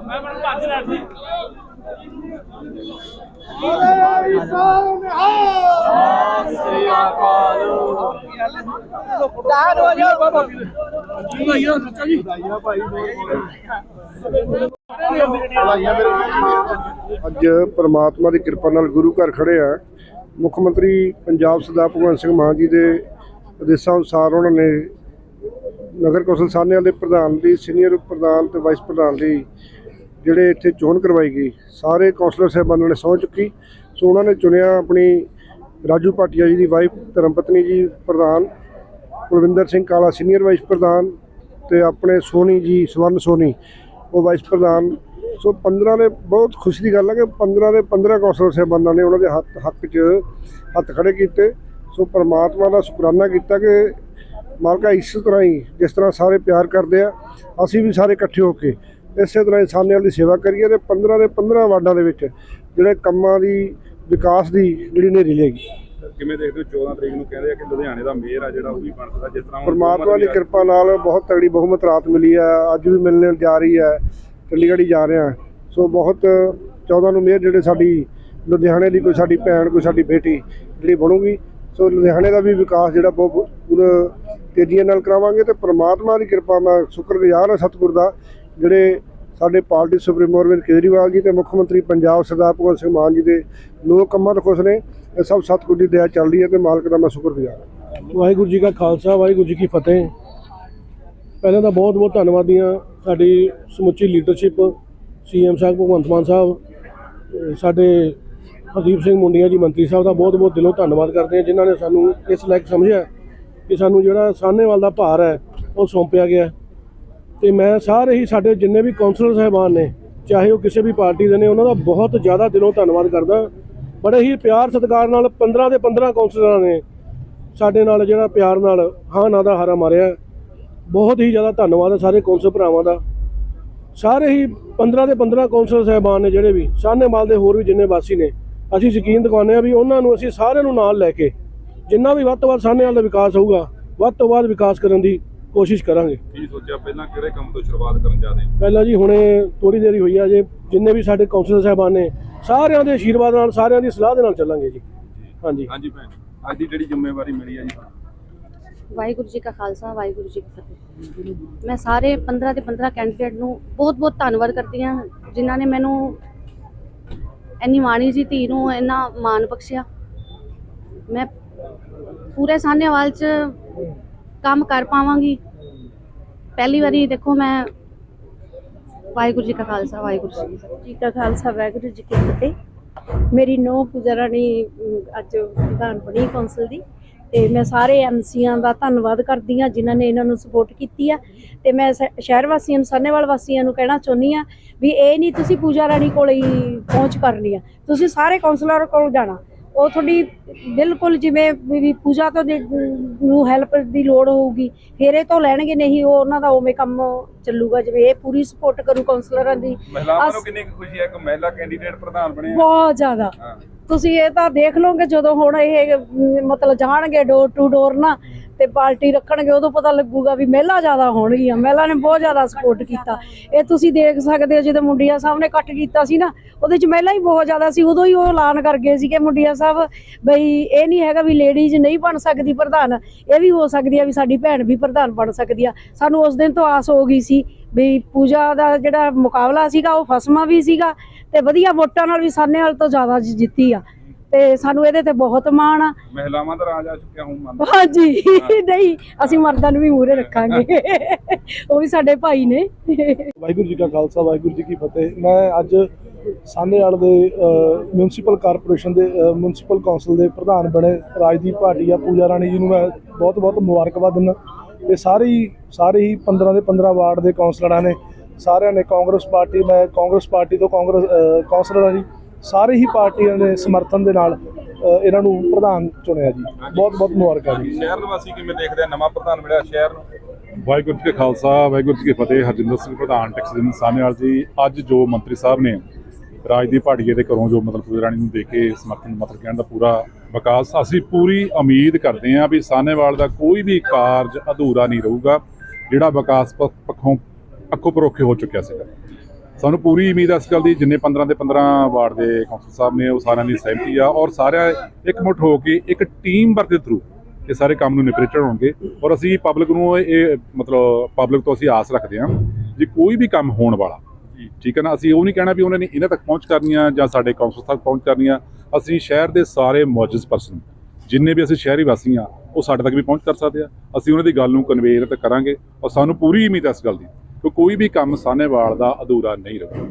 ਮੈਂ ਬਣ ਭੱਜ ਰਿਹਾ ਸੀ ਵਧਾਈਆਂ ਸੱਚਾ ਜੀ ਅੱਜ ਪ੍ਰਮਾਤਮਾ ਦੀ ਕਿਰਪਾ ਨਾਲ ਗੁਰੂ ਘਰ ਖੜੇ ਆ। ਮੁੱਖ ਮੰਤਰੀ ਪੰਜਾਬ ਸਰਦਾਰ ਭਗਵੰਤ ਸਿੰਘ ਮਾਨ ਜੀ ਦੇ ਆਦੇਸ਼ਾਂ ਅਨੁਸਾਰ ਉਹਨਾਂ ਨੇ ਨਗਰ ਕੌਂਸਲ ਸਾਹਨੇਵਾਲ ਦੇ ਪ੍ਰਧਾਨ ਦੀ, ਸੀਨੀਅਰ ਪ੍ਰਧਾਨ ਤੇ ਵਾਈਸ ਪ੍ਰਧਾਨ ਦੀ ਜਿਹੜੇ ਇੱਥੇ ਚੋਣ ਕਰਵਾਈ ਗਈ, ਸਾਰੇ ਕੌਂਸਲਰ ਸਾਹਿਬਾਨਾਂ ਨੇ ਸਹੁੰ ਚੁੱਕੀ। ਸੋ ਉਹਨਾਂ ਨੇ ਚੁਣਿਆ ਆਪਣੀ ਰਾਜੂ ਭਾਟੀਆ ਜੀ ਦੀ ਵਾਈਫ ਧਰਮਪਤਨੀ ਜੀ ਪ੍ਰਧਾਨ, ਕੁਲਵਿੰਦਰ ਸਿੰਘ ਕਾਲਾ ਸੀਨੀਅਰ ਵਾਈਸ ਪ੍ਰਧਾਨ ਤੇ ਆਪਣੇ ਸੋਨੀ ਜੀ, ਸਵਰਨ ਸੋਨੀ ਉਹ ਵਾਈਸ ਪ੍ਰਧਾਨ। ਸੋ 15 ਨੇ ਬਹੁਤ ਖੁਸ਼ੀ ਦੀ ਗੱਲ ਹੈ ਕਿ 15 ਦੇ 15 ਕੌਂਸਲਰ ਸਾਹਿਬਾਨਾਂ ਨੇ ਉਹਨਾਂ ਦੇ ਹੱਥ, ਹੱਕ 'ਚ ਹੱਥ ਖੜੇ ਕੀਤੇ। ਸੋ ਪਰਮਾਤਮਾ ਦਾ ਸ਼ੁਕਰਾਨਾ ਕੀਤਾ ਕਿ ਮਾਲਕਾ ਇਸ ਤਰ੍ਹਾਂ ਹੀ ਜਿਸ ਤਰ੍ਹਾਂ ਸਾਰੇ ਪਿਆਰ ਕਰਦੇ ਆ ਅਸੀਂ ਵੀ ਸਾਰੇ ਇਕੱਠੇ ਹੋ ਕੇ ਇਸੇ ਤਰ੍ਹਾਂ ਹੀ ਸਾਹਮਣੇ ਵਾਲੀ ਸੇਵਾ ਕਰੀਏ ਤੇ 15 ਦੇ 15 ਵਾਰਡਾਂ ਦੇ ਵਿੱਚ ਜਿਹੜੇ ਕੰਮਾਂ ਦੀ ਵਿਕਾਸ ਦੀ ਜਿਹੜੀ ਨੇਰੀ ਲੈਗੀ। ਕਿਵੇਂ ਦੇਖਦੇ ਹੋ? 14 ਤਰੀਕ ਨੂੰ ਕਹਿੰਦੇ ਆ ਕਿ ਲੁਧਿਆਣੇ ਦਾ ਮੇਅਰ ਆ ਜਿਹੜਾ ਉਹ ਵੀ ਬਣ ਸਕਦਾ ਜਿਸ ਤਰ੍ਹਾਂ ਪਰਮਾਤਮਾ ਦੀ ਆ- ਕਿਰਪਾ ਨਾਲ ਬਹੁਤ ਤਗੜੀ ਬਹੁਮਤ ਰਾਤ ਮਿਲੀ ਹੈ ਅੱਜ ਵੀ ਮਿਲਣ ਜਾ ਰਹੀ ਹੈ ਚੰਡੀਗੜ੍ਹ ਜਾ ਰਹੇ ਸੋ ਬਹੁਤ 14 ਨੂੰ ਮੇਅਰ ਜਿਹੜੇ ਸਾਡੀ ਲੁਧਿਆਣੇ ਦੀ ਕੋਈ ਸਾਡੀ ਭੈਣ ਕੋਈ ਸਾਡੀ ਬੇਟੀ ਜਿਹੜੀ ਬਣੂਗੀ। ਸੋ ਲੁਧਿਆਣੇ ਦਾ ਵੀ ਵਿਕਾਸ ਜਿਹੜਾ ਬਹੁਤ ਪੂਰਾ ਤੇਜ਼ੀ ਨਾਲ ਕਰਾਵਾਂਗੇ ਤੇ ਪ੍ਰਮਾਤਮਾ ਦੀ ਕਿਰਪਾ ਮੈਂ ਸ਼ੁਕਰਗੁਜ਼ਾਰ ਹਾਂ ਸਤਿਗੁਰ ਦਾ, ਜਿਹੜੇ ਸਾਡੇ ਪਾਰਟੀ ਸੁਪਰੀਮੋ ਅਰਵਿੰਦ ਕੇਜਰੀਵਾਲ ਜੀ ਤੇ ਮੁੱਖ ਮੰਤਰੀ ਪੰਜਾਬ ਸਰਦਾਰ ਭਗਵੰਤ ਸਿੰਘ ਮਾਨ ਜੀ ਦੇ ਲੋਕ ਕੰਮਾਂ ਤੋਂ ਖੁਸ਼ ਨੇ, ਇਹ ਸਭ ਸਤਿਗੁਰ ਦੀ ਦਇਆ ਚੱਲ ਰਹੀ ਹੈ ਤੇ ਮਾਲਕ ਦਾ ਮੈਂ ਸ਼ੁਕਰਗੁਜ਼ਾਰ ਹਾਂ। ਵਾਹਿਗੁਰੂ ਜੀ ਕਾ ਖਾਲਸਾ, ਵਾਹਿਗੁਰੂ ਜੀ ਕੀ ਫਤਿਹ। ਪਹਿਲਾਂ ਤਾਂ ਬਹੁਤ ਬਹੁਤ ਧੰਨਵਾਦੀਆਂ ਸਾਡੀ ਸਮੁੱਚੀ ਲੀਡਰਸ਼ਿਪ ਸੀਐਮ ਸਾਹਿਬ, ਭਗਵੰਤ ਮਾਨ ਸਾਹਿਬ ਸਾਡੇ ਹਰਦੀਪ ਸਿੰਘ ਮੁੰਡੀਆਂ ਜੀ ਮੰਤਰੀ ਸਾਹਿਬ ਦਾ ਬਹੁਤ ਬਹੁਤ ਦਿਲੋਂ ਧੰਨਵਾਦ ਕਰਦੇ ਹਾਂ, ਜਿਨ੍ਹਾਂ ਨੇ ਸਾਨੂੰ ਇਸ ਲਾਇਕ ਸਮਝਿਆ। ਕਿ ਸਾਨੂੰ ਜਿਹੜਾ ਸਾਹਨੇਵਾਲ ਦਾ ਭਾਰ ਹੈ, ਉਹ ਸੌਂਪਿਆ ਗਿਆ ਹੈ। ਤੇ ਮੈਂ ਸਾਰੇ ਹੀ ਸਾਡੇ ਜਿੰਨੇ ਵੀ ਕਾਉਂਸਲਰ ਸਾਹਿਬਾਨ ਨੇ, ਚਾਹੇ ਉਹ ਕਿਸੇ ਵੀ ਪਾਰਟੀ ਦੇ ਨੇ, ਉਹਨਾਂ ਦਾ ਬਹੁਤ ਜ਼ਿਆਦਾ ਦਿਲੋਂ ਧੰਨਵਾਦ ਕਰਦਾ। ਬੜੇ ਹੀ ਪਿਆਰ ਸਤਿਕਾਰ ਨਾਲ 15 ਦੇ 15 ਕਾਉਂਸਲਰਾਂ ਨੇ ਸਾਡੇ ਨਾਲ ਜਿਹੜਾ ਪਿਆਰ ਨਾਲ ਹਾਂ ਨਾ ਦਾ ਹਾਰਾ ਮਾਰਿਆ ਬਹੁਤ ਹੀ ਜ਼ਿਆਦਾ ਧੰਨਵਾਦ ਹੈ ਸਾਰੇ ਕੌਂਸਲ ਭਰਾਵਾਂ ਦਾ। ਸਾਰੇ ਹੀ 15 ਦੇ 15 ਕੌਂਸਲ ਸਾਹਿਬਾਨ ਨੇ ਜਿਹੜੇ ਵੀ, ਸਾਹਨੇਵਾਲ ਦੇ ਹੋਰ ਵੀ ਜਿੰਨੇ ਵਾਸੀ ਨੇ, ਅਸੀਂ ਯਕੀਨ ਦਿਵਾਉਂਦੇ ਆ ਵੀ ਉਹਨਾਂ ਨੂੰ, ਅਸੀਂ ਸਾਰਿਆਂ ਨੂੰ ਨਾਲ ਲੈ ਕੇ ਜਿੰਨਾ ਵੀ ਵੱਧ ਤੋਂ ਵੱਧ ਸਾਹਨੇਵਾਲ ਦਾ ਵਿਕਾਸ ਹੋਊਗਾ ਵੱਧ ਤੋਂ ਵੱਧ ਵਿਕਾਸ ਕਰਨ ਦੀ ਕੋਸ਼ਿਸ਼ ਕਰਾਂਗੇ। ਕੀ ਸੋਚਿਆ ਪਹਿਲਾਂ ਕਿਹੜੇ ਕੰਮ ਤੋਂ ਸ਼ੁਰੂਆਤ ਕਰਨ ਜਾਦੇ ਪਹਿਲਾਂ ਜੀ ਹੁਣੇ ਥੋੜੀ ਦੇਰੀ ਹੋਈ ਆ ਜੇ ਜਿੰਨੇ ਵੀ ਸਾਡੇ ਕੌਂਸਲ ਸਾਹਿਬਾਨ ਨੇ ਸਾਰਿਆਂ ਦੇ ਆਸ਼ੀਰਵਾਦ ਨਾਲ ਸਾਰਿਆਂ ਦੀ ਸਲਾਹ ਦੇ ਨਾਲ ਚੱਲਾਂਗੇ ਜੀ। ਹਾਂਜੀ। ਹਾਂਜੀ ਭੈਣ ਅੱਜ ਦੀ ਜਿਹੜੀ ਜ਼ਿੰਮੇਵਾਰੀ ਮਿਲੀ ਆ ਜੀ। ਵਾਹਿਗੁਰੂ ਜੀ ਕਾ ਖਾਲਸਾ ਵਾਹਿਗੁਰੂ ਜੀ ਕੀ ਫਤਿਹ। ਮੈਂ ਸਾਰੇ 15 ਦੇ 15 ਕੈਂਡੀਡੇਟ ਨੂੰ ਬਹੁਤ-ਬਹੁਤ ਧੰਨਵਾਦ ਕਰਦੀ ਹਾਂ ਜਿਨ੍ਹਾਂ ਨੇ ਮੈਨੂੰ ਇੰਨੀ ਮਾਣੀ ਜੀ ਧੀ ਨੂੰ ਇੰਨਾ ਮਾਣ ਬਖਸ਼ਿਆ। ਮੈਂ ਪੂਰੇ ਸਾਹਨੇਵਾਲ 'ਚ ਕੰਮ ਕਰ ਪਾਵਾਂਗੀ। ਪਹਿਲੀ ਵਾਰੀ ਦੇਖੋ ਮੈਂ ਵਾਹਿਗੁਰੂ ਜੀ ਕਾ ਖਾਲਸਾ, ਵਾਹਿਗੁਰੂ ਜੀ ਕਾ ਖਾਲਸਾ, ਵਾਹਿਗੁਰੂ ਜੀ ਕੀ ਫਤਿਹ। ਮੇਰੀ ਨੋ ਪੁਜਰਾਣੀ ਅੱਜ ਪ੍ਰਧਾਨ ਬਣੀ ਕੌਂਸਲ ਦੀ ਤੇ ਮੈਂ ਸਾਰੇ ਐਮਸੀਆਂ ਦਾ ਧੰਨਵਾਦ ਕਰਦੀ ਹਾਂ ਜਿਨ੍ਹਾਂ ਨੇ ਇਹਨਾਂ ਨੂੰ ਸਪੋਰਟ ਕੀਤੀ ਆ। ਤੇ ਮੈਂ ਸ਼ਹਿਰ ਵਾਸੀਆਂ ਨੂੰ ਸਾਨੇਵਾਲ ਵਾਸੀਆਂ ਨੂੰ ਕਹਿਣਾ ਚਾਹੁੰਦੀ ਆ ਵੀ ਇਹ ਨਹੀਂ ਤੁਸੀਂ ਪੂਜਾ ਰਾਣੀ ਕੋਲ ਹੀ ਪਹੁੰਚ ਕਰਨੀ ਆ। ਤੁਸੀਂ ਸਾਰੇ ਕੌਂਸਲਰ ਕੋਲ ਜਾਣਾ। ਉਹ ਤੁਹਾਡੀ ਬਿਲਕੁਲ ਜਿਵੇਂ ਵੀ ਪੂਜਾ ਤੋਂ ਨੂੰ ਹੈਲਪ ਦੀ ਲੋੜ ਹੋਊਗੀ ਫਿਰ ਇਹ ਤੋਂ ਲੈਣਗੇ ਨਹੀਂ ਉਹ ਉਹਨਾਂ ਦਾ ਉਵੇਂ ਕੰਮ ਚੱਲੂਗਾ ਜਿਵੇਂ ਇਹ ਪੂਰੀ ਸਪੋਰਟ ਕਰੂ ਕੌਂਸਲਰਾਂ ਦੀ। ਮਹਿਲਾਵਾਂ ਅਸ- ਨੂੰ ਕਿੰਨੀ ਕੁ ਖੁਸ਼ੀ ਹੈ? ਕਿ ਮਹਿਲਾ ਕੈਂਡੀਡੇਟ ਪ੍ਰਧਾਨ ਬਣੇ ਆ ਬਹੁਤ ਜ਼ਿਆਦਾ। ਤੁਸੀਂ ਇਹ ਤਾਂ ਦੇਖ ਲਓਗੇ ਜਦੋਂ ਹੁਣ ਇਹ ਮਤਲਬ ਜਾਣਗੇ ਡੋਰ ਟੂ ਡੋਰ ਨਾ ਤੇ ਪਾਰਟੀ ਰੱਖਣਗੇ, ਉਦੋਂ ਪਤਾ ਲੱਗੂਗਾ ਵੀ ਮਹਿਲਾ ਜ਼ਿਆਦਾ ਹੋਣਗੀਆਂ। ਮਹਿਲਾ ਨੇ ਬਹੁਤ ਜ਼ਿਆਦਾ ਸਪੋਰਟ ਕੀਤਾ। ਇਹ ਤੁਸੀਂ ਦੇਖ ਸਕਦੇ ਹੋ, ਜਦੋਂ ਮੁੰਡੀਆਂ ਸਾਹਿਬ ਨੇ ਇਕੱਠ ਕੀਤਾ ਸੀ ਨਾ, ਉਹਦੇ ਚ ਮਹਿਲਾ ਹੀ ਬਹੁਤ ਜ਼ਿਆਦਾ ਸੀ। ਉਦੋਂ ਹੀ ਉਹ ਐਲਾਨ ਕਰ ਗਏ ਸੀ ਕਿ ਮੁੰਡੀਆਂ ਸਾਹਿਬ ਬਈ ਇਹ ਨਹੀਂ ਹੈਗਾ ਵੀ ਲੇਡੀਜ਼ ਨਹੀਂ ਬਣ ਸਕਦੀ ਪ੍ਰਧਾਨ। ਇਹ ਵੀ ਹੋ ਸਕਦੀ ਆ ਵੀ ਸਾਡੀ ਭੈਣ ਵੀ ਪ੍ਰਧਾਨ ਬਣ ਸਕਦੀ ਆ। ਸਾਨੂੰ ਉਸ ਦਿਨ ਤੋਂ ਆਸ ਹੋ ਗਈ ਸੀ ਵੀ ਪੂਜਾ ਦਾ ਜਿਹੜਾ ਮੁਕਾਬਲਾ ਸੀਗਾ, ਉਹ ਫਸਮਾ ਵੀ ਸੀਗਾ ਤੇ ਵਧੀਆ ਵੋਟਾਂ ਨਾਲ ਵੀ ਸਾਨੇ ਸਾਨੇਵਾਲ ਤੋਂ ਜ਼ਿਆਦਾ ਜਿੱਤੀ ਆ। ਤੇ ਸਾਨੂੰ ਇਹਦੇ ਤੇ ਬਹੁਤ ਮਾਣ ਆ। ਮਹਿਲਾਵਾਂ ਦਾ ਰਾਜ ਆ ਚੁੱਕਿਆ ਹੁਣ ਮੰਨ ਹਾਂਜੀ ਨਹੀਂ ਅਸੀਂ ਮਰਦਾਂ ਨੂੰ ਵੀ ਮੂਹਰੇ ਰੱਖਾਂਗੇ। ਉਹ ਵੀ ਸਾਡੇ ਭਾਈ ਨੇ। ਵਾਹਿਗੁਰੂ ਜੀ ਕਾ ਖਾਲਸਾ ਵਾਹਿਗੁਰੂ ਜੀ ਕੀ ਫਤਿਹ। ਮੈਂ ਅੱਜ ਸਾਹਨੇਵਾਲ ਦੇ ਮਿਊਨਿਸਪਲ ਕਾਰਪੋਰੇਸ਼ਨ ਦੇ ਮਿਊਨਿਸਪਲ ਕਾਉਂਸਲ ਦੇ ਪ੍ਰਧਾਨ ਬਣੇ ਰਾਜਦੀਪ ਭਾਟੀਆ ਪੂਜਾ ਰਾਣੀ ਜੀ ਨੂੰ ਮੈਂ ਬਹੁਤ-ਬਹੁਤ ਮੁਬਾਰਕਬਾਦ ਦਿੰਦਾ। ਤੇ ਸਾਰੇ ਹੀ ਸਾਰੇ ਹੀ 15 ਦੇ 15 ਵਾਰਡ ਦੇ ਕਾਉਂਸਲਰਾਂ ਨੇ ਸਾਰਿਆਂ ਨੇ ਕਾਂਗਰਸ ਪਾਰਟੀ ਮੈਂ ਕਾਂਗਰਸ ਪਾਰਟੀ ਤੋਂ ਕਾਂਗਰਸ ਅ, ਕਾਉਂਸਲਰਾਂ ਦੀ ਸਾਰੇ ਹੀ ਪਾਰਟੀਆਂ ਦੇ ਸਮਰਥਨ ਦੇ ਨਾਲ ਇਹਨਾਂ ਨੂੰ ਪ੍ਰਧਾਨ ਚੁਣਿਆ ਜੀ। ਬਹੁਤ-ਬਹੁਤ ਮੁਬਾਰਕਾਂ ਜੀ। ਸ਼ਹਿਰ ਨਿਵਾਸੀ ਕਿਵੇਂ ਦੇਖਦੇ ਆ? ਨਵਾਂ ਪ੍ਰਧਾਨ ਮਿਲਿਆ ਸ਼ਹਿਰ ਨੂੰ। ਵਾਹਿਗੁਰੂ ਜੀ ਕਾ ਖਾਲਸਾ ਵਾਹਿਗੁਰੂ ਜੀ ਕੀ ਫਤਿਹ। ਹਰਜਿੰਦਰ ਸਿੰਘ ਪ੍ਰਧਾਨ ਟੈਕਸ ਦੇ ਸਾਹਨੇਵਾਲ ਜੀ। ਅੱਜ ਜੋ ਮੰਤਰੀ ਸਾਹਿਬ ਨੇ ਰਾਜਦੀਪ ਭਾਟੀਏ ਦੇ ਘਰੋਂ ਜੋ ਮਤਲਬ ਪੂਜਾ ਰਾਣੀ ਨੂੰ ਦੇ ਕੇ ਸਮਰਥਨ ਮਤਲਬ ਕਹਿਣ ਦਾ ਪੂਰਾ ਵਿਕਾਸ ਅਸੀਂ ਪੂਰੀ ਉਮੀਦ ਕਰਦੇ ਹਾਂ ਵੀ ਸਾਹਨੇਵਾਲ ਦਾ ਕੋਈ ਵੀ ਕਾਰਜ ਅਧੂਰਾ ਨਹੀਂ ਰਹੂਗਾ ਜਿਹੜਾ ਵਿਕਾਸ ਪੱਖੋਂ ਅੱਖੋਂ ਪਰੋਖੇ ਹੋ ਚੁੱਕਿਆ ਸੀਗਾ। ਸਾਨੂੰ ਪੂਰੀ ਉਮੀਦ ਹੈ ਇਸ ਗੱਲ ਦੀ, ਜਿੰਨੇ 15 ਦੇ 15 ਵਾਰਡ ਦੇ ਕੌਂਸਲ ਸਾਹਿਬ ਨੇ, ਉਹ ਸਾਰਿਆਂ ਦੀ ਸਹਿਮਤੀ ਆ ਔਰ ਸਾਰਿਆਂ ਇਕਮੁੱਠ ਹੋ ਕੇ ਇੱਕ ਟੀਮ ਵਰਕ ਦੇ ਥਰੂ ਇਹ ਸਾਰੇ ਕੰਮ ਨੂੰ ਨਿਪਰੇ ਹੋਣਗੇ ਔਰ ਅਸੀਂ ਪਬਲਿਕ ਨੂੰ ਇਹ ਮਤਲਬ ਪਬਲਿਕ ਤੋਂ ਅਸੀਂ ਆਸ ਰੱਖਦੇ ਹਾਂ ਜੇ ਕੋਈ ਵੀ ਕੰਮ ਹੋਣ ਵਾਲਾ, ਠੀਕ ਹੈ ਨਾ, ਅਸੀਂ ਉਹ ਨਹੀਂ ਕਹਿਣਾ ਵੀ ਉਹਨਾਂ ਨੇ ਇਹਨਾਂ ਤੱਕ ਪਹੁੰਚ ਕਰਨੀ ਆ ਜਾਂ ਸਾਡੇ ਕੌਂਸਲ ਤੱਕ ਪਹੁੰਚ ਕਰਨੀ ਆ, ਅਸੀਂ ਸ਼ਹਿਰ ਦੇ ਸਾਰੇ ਮੌਜੂਦ ਪਰਸਨ ਜਿੰਨੇ ਵੀ ਅਸੀਂ ਸ਼ਹਿਰੀ ਵਾਸੀ ਆ, ਉਹ ਸਾਡੇ ਤੱਕ ਵੀ ਪਹੁੰਚ ਕਰ ਸਕਦੇ ਆ, ਅਸੀਂ ਉਹਨਾਂ ਦੀ ਗੱਲ ਨੂੰ ਕਨਵੇਅਰ ਤੇ ਕਰਾਂਗੇ ਔਰ ਸਾਨੂੰ ਪੂਰੀ ਉਮੀਦ ਹੈ ਇਸ ਗੱਲ ਦੀ। ਕਿ ਕੋਈ ਵੀ ਕੰਮ ਸਾਹਨੇਵਾਲ ਦਾ ਅਧੂਰਾ ਨਹੀਂ ਰਹੂਗਾ